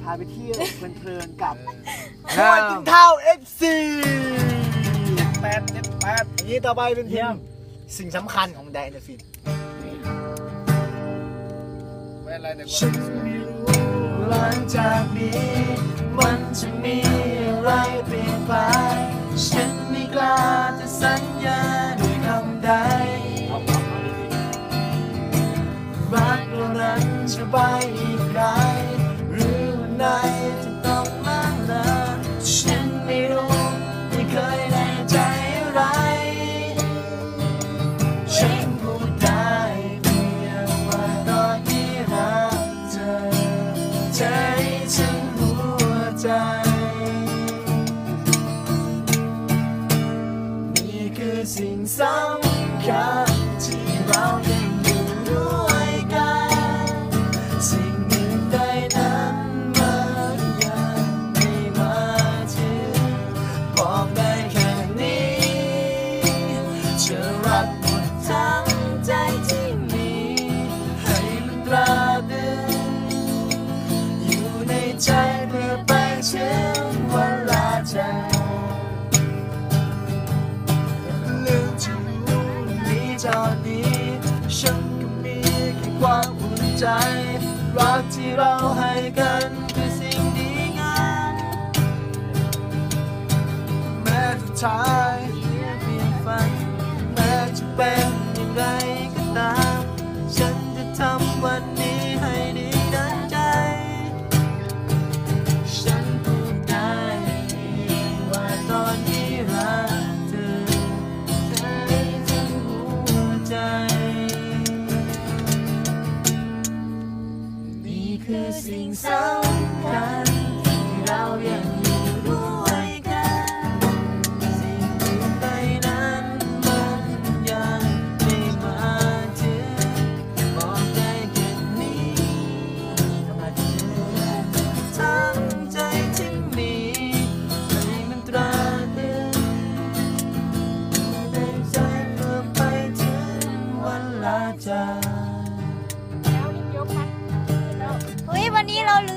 พาไปเที่ยวเพลินๆกับครัคบวยกินข้าว FC แปดเจ็ดแปดอันนี้ต่อไปเป็นเพลเยี่ยงมสิ่งสำคัญของแดนเดฟินไม่อะไรแต่ฉันไม่รู้หลังจากนี้ มันจะมีอะไรเปลี่ยนไป ฉันไม่กล้าจะสัญญาด้วยคำใดรักเรานั้นจะไป คือสิ่งสำคัญที่เรายังอยู่ด้ ฉันก็มีแค่ความอุ่นใจ รักที่เราให้กันคือสิ่งดีงามแม้ทุกท้าย คือสิ่งสำคัญที่เรายังอยู่ด้วยกัน สิ่งที่ไปนั้นมันยังไม่มาถึงบอกได้แค่นี้ทำไมถึงทั้งใจที่มีให้มันตราตรึงในใจเพื่อไปถึงวันลาจาก